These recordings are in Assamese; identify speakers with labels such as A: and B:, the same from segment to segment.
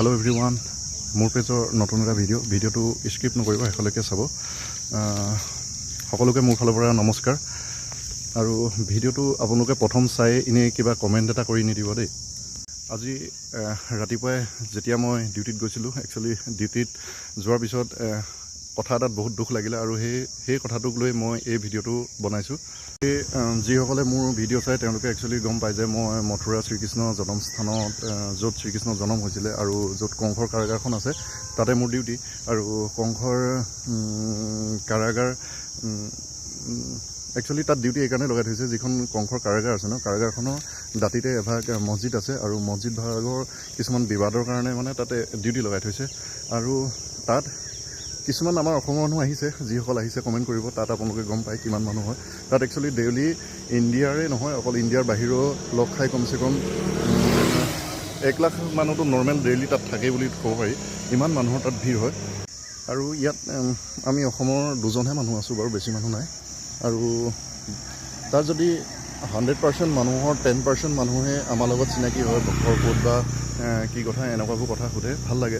A: হেল্ল' এভৰি ওৱান মোৰ পেজৰ নতুন এটা ভিডিঅ' ভিডিঅ'টো স্কিপ নকৰিব শেষলৈকে চাব। সকলোকে মোৰ ফালৰ পৰা নমস্কাৰ। আৰু ভিডিঅ'টো আপোনালোকে প্ৰথম চাই এনেই কিবা কমেণ্ট এটা কৰি নিদিব দেই। আজি ৰাতিপুৱাই যেতিয়া মই ডিউটিত গৈছিলোঁ একচুৱেলি ডিউটিত যোৱাৰ পিছত কথা এটাত বহুত দুখ লাগিলে আৰু সেই সেই কথাটোক লৈ মই এই ভিডিঅ'টো বনাইছোঁ। আহ, যিসকলে মোৰ ভিডিঅ' চাই তেওঁলোকে একচুৱেলি গম পায় যে মই মথুৰা শ্ৰীকৃষ্ণ জন্মস্থানত য'ত শ্ৰীকৃষ্ণ জন্ম হৈছিলে আৰু য'ত কংসৰ কাৰাগাৰখন আছে তাতে মোৰ ডিউটি আৰু কংসৰ কাৰাগাৰ একচুৱেলি তাত ডিউটি এইকাৰণে লগাই থৈছে যিখন কংসৰ কাৰাগাৰ আছে ন। কাৰাগাৰখনৰ দাঁতিতে এভাগ মছজিদ আছে আৰু মছজিদ ভাগৰ কিছুমান বিবাদৰ কাৰণে মানে তাতে ডিউটি লগাই থৈছে। আৰু তাত কিছুমান আমাৰ অসমৰ মানুহ আহিছে যিসকল আহিছে কমেণ্ট কৰিব তাত আপোনালোকে গম পায় কিমান মানুহ হয়। তাত একচুৱেলি ডেইলি ইণ্ডিয়াৰে নহয় অকল ইণ্ডিয়াৰ বাহিৰৰ লগ খাই কমচে কম এক লাখ মানুহতো নৰ্মেল ডেইলি তাত থাকেই বুলি ক'ব পাৰি। ইমান মানুহৰ তাত ভিৰ হয়। আৰু ইয়াত আমি অসমৰ দুজনহে মানুহ আছোঁ বাৰু বেছি মানুহ নাই। আৰু তাত যদি হাণ্ড্ৰেড পাৰ্চেণ্ট মানুহৰ টেন পাৰ্চেণ্ট মানুহে আমাৰ লগত চিনাকি হয় ক'ত বা কি কথা এনেকুৱাবোৰ কথা সোধে ভাল লাগে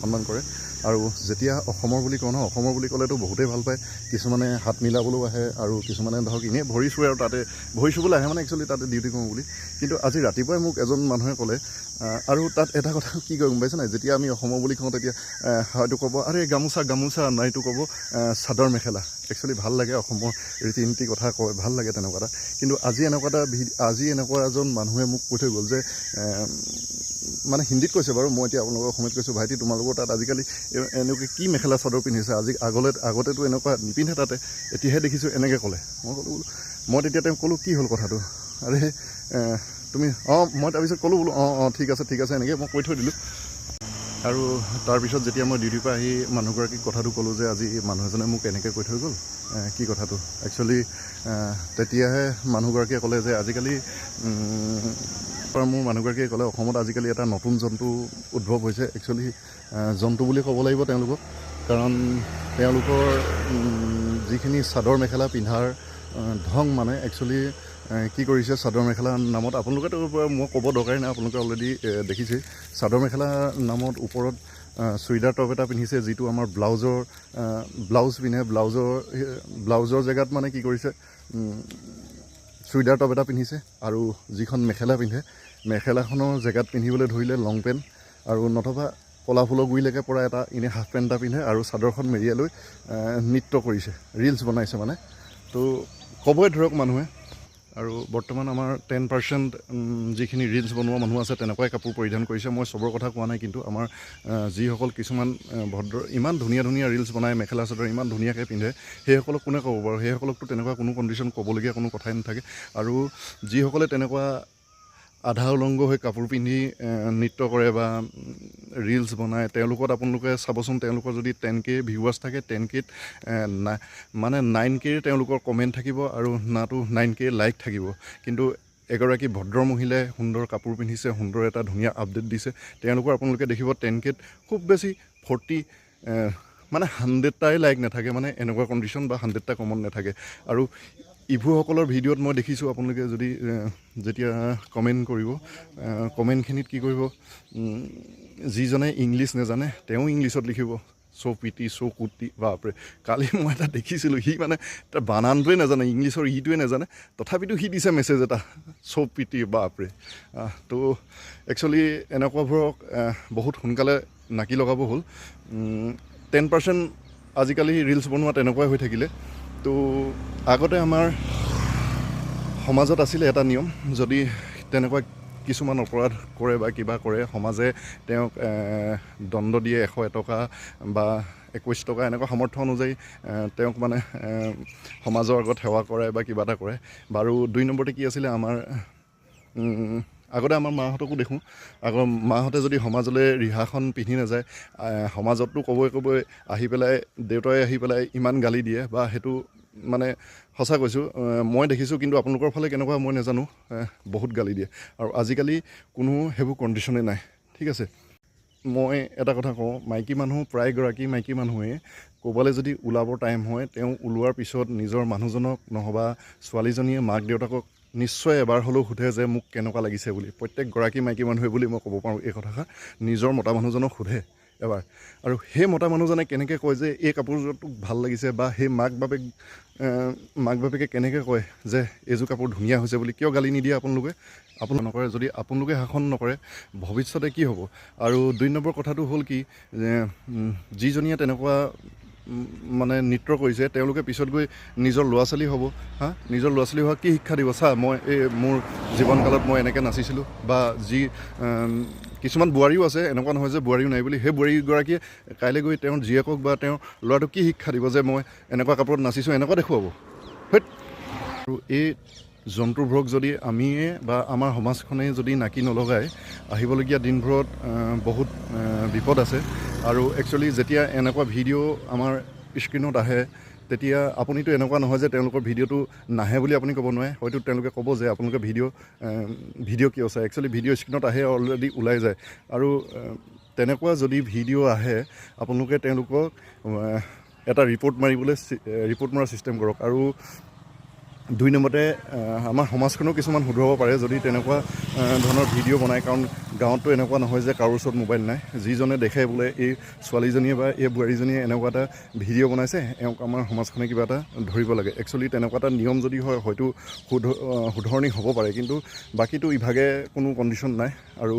A: সন্মান কৰে। আৰু যেতিয়া অসমৰ বুলি কওঁ ন অসমৰ বুলি ক'লেতো বহুতেই ভাল পায় কিছুমানে হাত মিলাবলৈও আহে আৰু কিছুমানে ধৰক এনেই ভৰি চুৱে আৰু তাতে ভৰি চুবলৈ আহে মানে একচুৱেলি তাতে ডিউটি কৰোঁ বুলি। কিন্তু আজি ৰাতিপুৱাই মোক এজন মানুহে ক'লে আৰু তাত এটা কথা কি কয় গম পাইছে নাই যেতিয়া আমি অসমৰ বুলি কওঁ তেতিয়া হয়তো ক'ব আৰে গামোচা গামোচা নাইতো ক'ব চাদৰ মেখেলা। একচুৱেলি ভাল লাগে অসমৰ ৰীতি নীতি কথা কয় ভাল লাগে তেনেকুৱা এটা। কিন্তু আজি এনেকুৱা এটা আজি এনেকুৱা এজন মানুহে মোক কৈ থৈ গ'ল যে মানে হিন্দীত কৈছে বাৰু মই এতিয়া আপোনালোকৰ অসমীয়াত কৈছোঁ ভাইটি তোমালোকৰ তাত আজিকালি এনেকৈ কি মেখেলা চাদৰ পিন্ধিছে আজি আগলৈ আগতেতো এনেকুৱা নিপিন্ধে তাতে এতিয়াহে দেখিছোঁ এনেকৈ ক'লে। মই ক'লোঁ বোলো মই তেতিয়া তেওঁক ক'লোঁ কি হ'ল কথাটো? আৰে তুমি অঁ মই তাৰপিছত ক'লোঁ বোলো অঁ অঁ ঠিক আছে ঠিক আছে এনেকৈ মই কৈ থৈ দিলোঁ। আৰু তাৰপিছত যেতিয়া মই ডিউটিৰ পৰা আহি মানুহগৰাকীক কথাটো ক'লোঁ যে আজি মানুহ এজনে মোক এনেকৈ কৈ থৈ গ'ল কি কথাটো? একচুৱেলি তেতিয়াহে মানুহগৰাকীয়ে ক'লে যে আজিকালি পৰা মোৰ মানুহগৰাকীয়ে ক'লে অসমত আজিকালি এটা নতুন জন্তু উদ্ভৱ হৈছে। একচুৱেলি জন্তু বুলি ক'ব লাগিব তেওঁলোকক। কাৰণ তেওঁলোকৰ যিখিনি চাদৰ মেখেলা পিন্ধাৰ ধং মানে একচুৱেলি কি কৰিছে চাদৰ মেখেলা নামত আপোনালোকেতো মই ক'ব দৰকাৰী নাই আপোনালোকে অলৰেডি দেখিছেই চাদৰ মেখেলা নামত ওপৰত চুইদাৰ টপ এটা পিন্ধিছে যিটো আমাৰ ব্লাউজৰ ব্লাউজ পিন্ধে। ব্লাউজৰ ব্লাউজৰ জেগাত মানে কি কৰিছে চুইদাৰ টপ এটা পিন্ধিছে আৰু যিখন মেখেলা পিন্ধে, মেখেলাখনৰ জেগাত পিন্ধিবলৈ ধৰিলে লং পেণ্ট আৰু নথবা কলা ফুলৰ গুৰিলৈকে পৰা এটা এনেই হাফ পেণ্ট এটা পিন্ধে আৰু চাদৰখন মেৰিয়াই লৈ নৃত্য কৰিছে ৰিলচ বনাইছে মানে। তো ক'বই ধৰক মানুহে আৰু বৰ্তমান আমাৰ টেন পাৰ্চেণ্ট যিখিনি ৰিলচ বনোৱা মানুহ আছে তেনেকুৱাই কাপোৰ পৰিধান কৰিছে। মই চবৰ কথা কোৱা নাই কিন্তু আমাৰ যিসকল কিছুমান ভদ্ৰ ইমান ধুনীয়া ধুনীয়া ৰিলচ বনাই মেখেলা চাদৰ ইমান ধুনীয়াকৈ পিন্ধে সেইসকলক কোনে ক'ব বাৰু? সেইসকলকতো তেনেকুৱা কোনো কণ্ডিশ্যন ক'বলগীয়া কোনো কথাই নাথাকে। আৰু যিসকলে তেনেকুৱা আধা উলংগ হৈ কাপোৰ পিন্ধি নৃত্য কৰে বা ৰিলচ বনায় তেওঁলোকত আপোনালোকে চাবচোন তেওঁলোকৰ যদি টেন কে ভিউৱাৰ্ছ থাকে টেন কেত মানে নাইন কেৰ তেওঁলোকৰ কমেণ্ট থাকিব আৰু নাটো নাইন কে লাইক থাকিব। কিন্তু এগৰাকী ভদ্ৰ মহিলাই সুন্দৰ কাপোৰ পিন্ধিছে সুন্দৰ এটা ধুনীয়া আপডেট দিছে তেওঁলোকৰ আপোনালোকে দেখিব টেন কেত খুব বেছি ফৰ্টি মানে হাণ্ড্ৰেডটাই লাইক নাথাকে মানে এনেকুৱা কণ্ডিশ্যন বা হাণ্ড্ৰেডটা কমন নাথাকে। আৰু ইভুসকলৰ ভিডিঅ'ত মই দেখিছোঁ আপোনালোকে যদি যেতিয়া কমেণ্ট কৰিব কমেণ্টখিনিত কি কৰিব যিজনে ইংলিছ নাজানে তেওঁ ইংলিছত লিখিব। চ' পিটি চ' কুটি বাপৰে কালি মই এটা দেখিছিলোঁ সি মানে তাৰ বানানটোৱে নাজানে ইংলিছৰ ইটোৱে নাজানে তথাপিতো সি দিছে মেছেজ এটা চ' পিটি বাপৰে। তো একচুৱেলি এনেকুৱাবোৰক বহুত সোনকালে নাকি লগাব হ'ল। টেন পাৰ্চেণ্ট আজিকালি ৰিলচ বনোৱা তেনেকুৱাই হৈ থাকিলে। তো আগতে আমাৰ সমাজত আছিলে এটা নিয়ম যদি তেনেকুৱা কিছুমান অপৰাধ কৰে বা কিবা কৰে সমাজে তেওঁক দণ্ড দিয়ে এশ এটকা বা একৈছ টকা এনেকুৱা সামৰ্থ্য অনুযায়ী তেওঁক মানে সমাজৰ আগত সেৱা কৰে বা কিবা এটা কৰে বাৰু দুই নম্বৰতে কি আছিলে আমাৰ আগতে আমাৰ মাহঁতকো দেখোঁ। আগৰ মাহঁতে যদি সমাজলৈ ৰিহাখন পিন্ধি নাযায় সমাজততো ক'বই ক'বই আহি পেলাই দেউতাই আহি পেলাই ইমান গালি দিয়ে বা সেইটো মানে সঁচা কৈছোঁ মই দেখিছোঁ কিন্তু আপোনালোকৰ ফালে কেনেকুৱা মই নাজানো বহুত গালি দিয়ে। আৰু আজিকালি কোনো সেইবোৰ কণ্ডিশ্যনেই নাই ঠিক আছে? মই এটা কথা কওঁ মাইকী মানুহ প্ৰায়গৰাকী মাইকী মানুহে ক'ৰবালৈ যদি ওলাবৰ টাইম হয় তেওঁ ওলোৱাৰ পিছত নিজৰ মানুহজনক নহবা ছোৱালীজনীয়ে মাক দেউতাকক নিশ্চয় এবাৰ হ'লেও সোধে যে মোক কেনেকুৱা লাগিছে বুলি। প্ৰত্যেকগৰাকী মাইকী মানুহে বুলি মই ক'ব পাৰোঁ এই কথাষাৰ। নিজৰ মতা মানুহজনক সোধে এবাৰ। আৰু সেই মতা মানুহজনে কেনেকৈ কয় যে এই কাপোৰযোৰ তোক ভাল লাগিছে বা সেই মাক বাপেক মাক বাপেকে কেনেকৈ কয় যে এইযোৰ কাপোৰ ধুনীয়া হৈছে বুলি কিয় গালি নিদিয়ে আপোনালোকে? আপোনালোকে নকৰে যদি আপোনালোকে শাসন নকৰে ভৱিষ্যতে কি হ'ব? আৰু দুই নম্বৰ কথাটো হ'ল কি যিজনীয়ে তেনেকুৱা মানে নৃত্য কৰিছে, তেওঁলোকে পিছত গৈ নিজৰ ল'ৰা ছোৱালী হ'ব। হা? নিজৰ ল'ৰা ছোৱালী হোৱা কি শিক্ষা দিব? চা, মই এই মোৰ জীৱনকালত মই এনেকৈ নাচিছিলোঁ বা যি কিছুমান বোৱাৰীও আছে, এনেকুৱা নহয় যে বোৱাৰীও নাই বুলি। সেই বোৱাৰীগৰাকীয়ে কাইলৈ গৈ তেওঁৰ জীয়েকক বা তেওঁৰ ল'ৰাটোক কি শিক্ষা দিব যে মই এনেকুৱা কাপোৰত নাচিছোঁ, এনেকুৱা দেখুৱাব? হেত আৰু এই জন্তুবোৰক যদি আমিয়ে বা আমাৰ সমাজখনে যদি নাকি নলগাই আহিবলগীয়া দিনবোৰত বহুত বিপদ আছে। আৰু একচুৱেলি যেতিয়া এনেকুৱা ভিডিঅ' আমাৰ স্ক্ৰীণত আহে তেতিয়া আপুনিতো এনেকুৱা নহয় যে তেওঁলোকৰ ভিডিঅ'টো নাহে বুলি আপুনি ক'ব নোৱাৰে। হয়তো তেওঁলোকে ক'ব যে আপোনালোকে ভিডিঅ' ভিডিঅ' কিয় চায়? একচুৱেলি ভিডিঅ' স্ক্ৰীণত আহে অলৰেডি ওলাই যায়। আৰু তেনেকুৱা যদি ভিডিঅ' আহে আপোনালোকে তেওঁলোকক এটা ৰিপৰ্ট মাৰিবলৈ ৰিপৰ্ট মৰা ছিষ্টেম কৰক। আৰু দুই নম্বৰতে আমাৰ সমাজখনো কিছুমান শুধৰাব পাৰে যদি তেনেকুৱা ধৰণৰ ভিডিঅ' বনায়। কাৰণ গাঁৱততো এনেকুৱা নহয় যে কাৰো ওচৰত মোবাইল নাই। যিজনে দেখে বোলে এই ছোৱালীজনীয়ে বা এই বোৱাৰীজনীয়ে এনেকুৱা এটা ভিডিঅ' বনাইছে এওঁক আমাৰ সমাজখনে কিবা এটা ধৰিব লাগে। একচুৱেলি তেনেকুৱা এটা নিয়ম যদি হয় হয়তো শুধ শুধৰণি হ'ব পাৰে। কিন্তু বাকীটো ইভাগে কোনো কণ্ডিশ্যন নাই। আৰু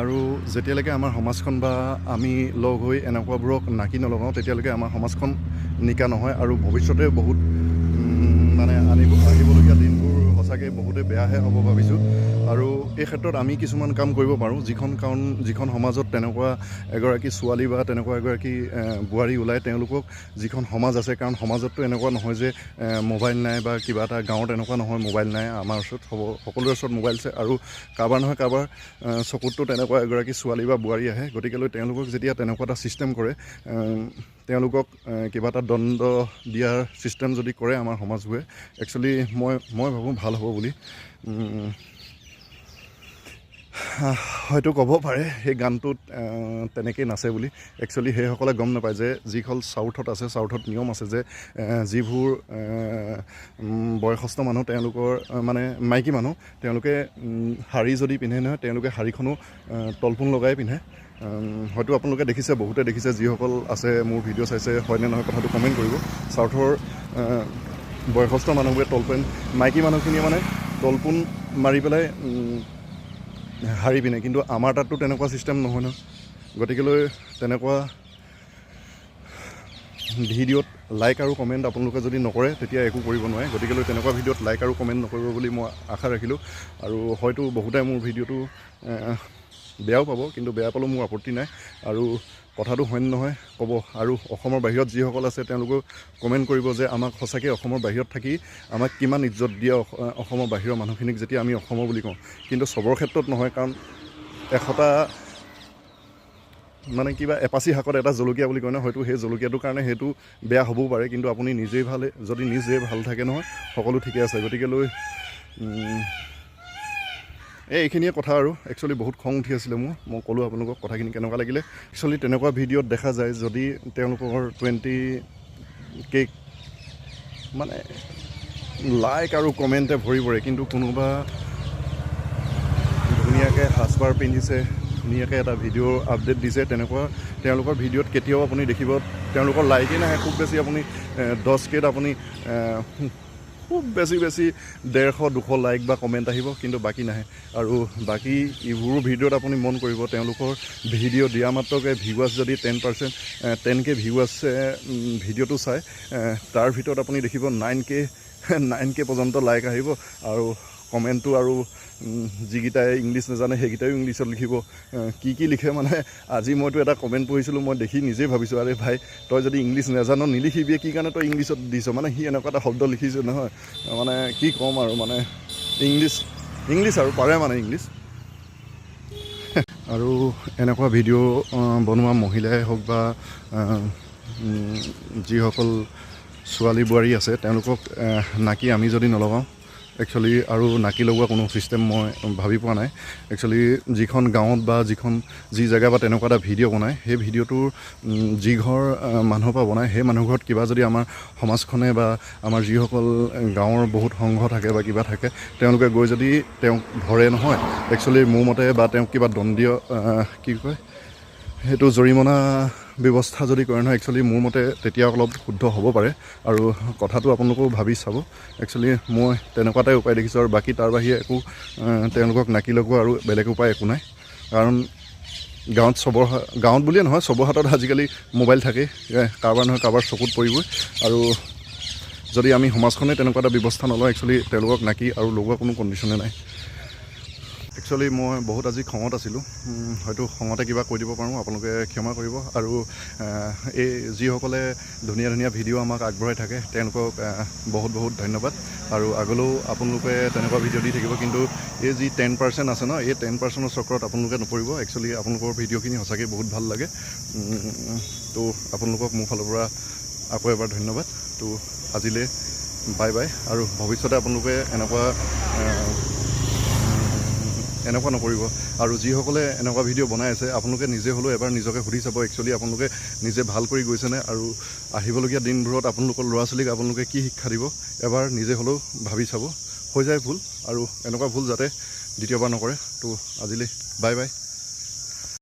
A: আৰু যেতিয়ালৈকে আমাৰ সমাজখন বা আমি লগ হৈ এনেকুৱাবোৰক নাকি নলগাওঁ তেতিয়ালৈকে আমাৰ সমাজখন নিকা নহয়। আৰু ভৱিষ্যতে বহুত মানে আনিব আহিবলগীয়া দিনবোৰ সঁচাকৈ বহুতেই বেয়াহে হ'ব ভাবিছোঁ। আৰু এই ক্ষেত্ৰত আমি কিছুমান কাম কৰিব পাৰোঁ। যিখন কাৰণ, যিখন সমাজত তেনেকুৱা এগৰাকী ছোৱালী বা তেনেকুৱা এগৰাকী বোৱাৰী ওলায়, তেওঁলোকক যিখন সমাজ আছে, কাৰণ সমাজততো এনেকুৱা নহয় যে মোবাইল নাই বা কিবা এটা, গাঁৱত এনেকুৱা নহয়, মোবাইল নাই, আমাৰ ওচৰত হ'ব, সকলোৰে ওচৰত মোবাইল আছে। আৰু কাৰোবাৰ নহয় কাৰোবাৰ চকুততো তেনেকুৱা এগৰাকী ছোৱালী বা বোৱাৰী আহে। গতিকেলৈ তেওঁলোকক যেতিয়া তেনেকুৱা এটা ছিষ্টেম কৰে তেওঁলোকক কিবা এটা দণ্ড দিয়াৰ ছিষ্টেম যদি কৰে আমাৰ সমাজবোৰে একচুৱেলি মই মই ভাবোঁ ভাল হ'ব বুলি। হয়তো ক'ব পাৰে সেই গানটোত তেনেকেই নাচে বুলি। একচুৱেলি সেইসকলে গম নাপায় যে যিখন চাউথত আছে চাউথত নিয়ম আছে যে যিবোৰ বয়সস্থ মানুহ তেওঁলোকৰ মানে মাইকী মানুহ তেওঁলোকে শাৰী যদি পিন্ধে নহয় তেওঁলোকে শাৰীখনো তলপোন লগাই পিন্ধে। হয়তো আপোনালোকে দেখিছে বহুতে দেখিছে যিসকল আছে মোৰ ভিডিঅ' চাইছে হয়নে নহয় কথাটো কমেণ্ট কৰিব। চাউথৰ বয়সস্থ মানুহবোৰে তলপেন মাইকী মানুহখিনিয়ে মানে তলপোন মাৰি পেলাই শাৰী পিন্ধে কিন্তু আমাৰ তাততো তেনেকুৱা ছিষ্টেম নহয় ন। গতিকেলৈ তেনেকুৱা ভিডিঅ'ত লাইক আৰু কমেণ্ট আপোনালোকে যদি নকৰে তেতিয়া একো কৰিব নোৱাৰে। গতিকেলৈ তেনেকুৱা ভিডিঅ'ত লাইক আৰু কমেণ্ট নকৰিব বুলি মই আশা ৰাখিলোঁ। আৰু হয়তো বহুতে মোৰ ভিডিঅ'টো বেয়াও পাব কিন্তু বেয়া পালেও মোৰ আপত্তি নাই। আৰু কথাটো হয় নহয় ক'ব? আৰু অসমৰ বাহিৰত যিসকল আছে তেওঁলোকেও কমেণ্ট কৰিব যে আমাক সঁচাকৈ অসমৰ বাহিৰত থাকি আমাক কিমান ইজ্জত দিয়ে অস- অসমৰ বাহিৰৰ মানুহখিনিক যেতিয়া আমি অসমৰ বুলি কওঁ। কিন্তু চবৰ ক্ষেত্ৰত নহয় কাৰণ এশটা মানে কিবা এপাচি শাকত এটা জলকীয়া বুলি কয় ন হয়তো সেই জলকীয়াটোৰ কাৰণে সেইটো বেয়া হ'বও পাৰে কিন্তু আপুনি নিজেই ভালে যদি নিজে ভাল থাকে নহয় সকলো ঠিকে আছে। গতিকেলৈ উম, এই এইখিনিয়ে কথা আৰু। একচুৱেলি বহুত খং উঠি আছিলে মোৰ। মই ক'লোঁ আপোনালোকক কথাখিনি কেনেকুৱা লাগিলে। একচুৱেলি তেনেকুৱা ভিডিঅ'ত দেখা যায় যদি তেওঁলোকৰ টুৱেণ্টি কেক মানে লাইক আৰু কমেণ্টে ভৰি পৰে কিন্তু কোনোবা ধুনীয়াকৈ সাজপাৰ পিন্ধিছে ধুনীয়াকৈ এটা ভিডিঅ' আপডেট দিছে তেনেকুৱা তেওঁলোকৰ ভিডিঅ'ত কেতিয়াও আপুনি দেখিব তেওঁলোকৰ লাইকেই নাহে। খুব বেছি আপুনি দহ কেত আপুনি খুব বেছি বেছি ডেৰশ দুশ লাইক বা কমেণ্ট আহিব কিন্তু বাকী নাহে। আৰু বাকী ইবোৰো ভিডিঅ'ত আপুনি মন কৰিব তেওঁলোকৰ ভিডিঅ' দিয়া মাত্ৰকৈ ভিউৱাৰ্ছ যদি টেন পাৰ্চেণ্ট টেন কে ভিউৱাৰ্ছে ভিডিঅ'টো চায় তাৰ ভিতৰত আপুনি দেখিব নাইন কে নাইন কে পৰ্যন্ত লাইক আহিব। আৰু কমেণ্টটো আৰু যিকেইটাই ইংলিছ নাজানে সেইকেইটাইও ইংলিছত লিখিব। কি কি লিখে মানে আজি মইতো এটা কমেণ্ট পঢ়িছিলোঁ মই দেখি নিজেই ভাবিছোঁ আৰে ভাই তই যদি ইংলিছ নাজান নিলিখিবিয়ে কি কাৰণে তই ইংলিছত দিছ? মানে সি এনেকুৱা এটা শব্দ লিখিছে নহয় মানে কি ক'ম আৰু মানে ইংলিছ ইংলিছ আৰু পাৰে মানে ইংলিছ। আৰু এনেকুৱা ভিডিঅ' বনোৱা মহিলাই হওক বা যিসকল ছোৱালী বোৱাৰী আছে তেওঁলোকক নাকি আমি যদি নলগাওঁ? একচুৱেলি আৰু নাকি লগোৱা কোনো ছিষ্টেম মই ভাবি পোৱা নাই। একচুৱেলি যিখন গাঁৱত বা যিখন যি জেগা বা তেনেকুৱা এটা ভিডিঅ' বনায় সেই ভিডিঅ'টোৰ যি ঘৰ মানুহৰ পৰা বনায় সেই মানুহ ঘৰত কিবা যদি আমাৰ সমাজখনে বা আমাৰ যিসকল গাঁৱৰ বহুত সংঘ থাকে বা কিবা থাকে তেওঁলোকে গৈ যদি তেওঁক ধৰে নহয় একচুৱেলি মোৰ মতে বা তেওঁক কিবা দণ্ডীয় কি কয় সেইটো জৰিমনা ব্যৱস্থা যদি কৰে নহয় একচুৱেলি মোৰ মতে তেতিয়া অলপ শুদ্ধ হ'ব পাৰে। আৰু কথাটো আপোনালোকেও ভাবি চাব। একচুৱেলি মই তেনেকুৱা উপায় দেখিছোঁ আৰু বাকী তাৰ বাহিৰে একো তেওঁলোকক নাকি লগোৱা আৰু বেলেগ উপায় একো নাই। কাৰণ গাঁৱত চবৰ গাঁৱত বুলিয়ে নহয়, চবৰ হাতত আজিকালি মোবাইল থাকেই। কাৰোবাৰ নহয়, কাৰোবাৰ চকুত পৰিবই। আৰু যদি আমি সমাজখনে তেনেকুৱা এটা ব্যৱস্থা নলওঁ একচুৱেলি তেওঁলোকক নাকি আৰু লগোৱা কোনো কণ্ডিশ্যনে নাই। একচুৱেলি মই বহুত আজি খঙত আছিলোঁ। হয়তো খঙতে কিবা কৈ দিব পাৰোঁ, আপোনালোকে ক্ষমা কৰিব। আৰু এই যিসকলে ধুনীয়া ধুনীয়া ভিডিঅ' আমাক আগবঢ়াই থাকে, তেওঁলোকক বহুত বহুত ধন্যবাদ। আৰু আগলৈও আপোনালোকে তেনেকুৱা ভিডিঅ' দি থাকিব, কিন্তু এই যি টেন পাৰ্চেণ্ট আছে ন, এই টেন পাৰ্চেণ্টৰ চক্ৰত আপোনালোকে নপৰিব। একচুৱেলি আপোনালোকৰ ভিডিঅ'খিনি সঁচাকৈ বহুত ভালো লাগে। তো আপোনালোকক মোৰ ফালৰ পৰা আকৌ এবাৰ ধন্যবাদ। তো আজিলৈ, বাই বাই। আৰু ভৱিষ্যতে আপোনালোকে এনেকুৱা এনেকুৱা নকৰিব। আৰু যিসকলে এনেকুৱা ভিডিঅ' বনাই আছে আপোনালোকে নিজে হ'লেও এবাৰ নিজকে সুধি চাব একচুৱেলি আপোনালোকে নিজে ভাল কৰি গৈছেনে? আৰু আহিবলগীয়া দিনবোৰত আপোনালোকৰ ল'ৰা ছোৱালীক আপোনালোকে কি শিক্ষা দিব এবাৰ নিজে হ'লেও ভাবি চাব। হৈ যায় ভুল আৰু এনেকুৱা ভুল যাতে দ্বিতীয়বাৰ নকৰে। তো আজিলৈ বাই বাই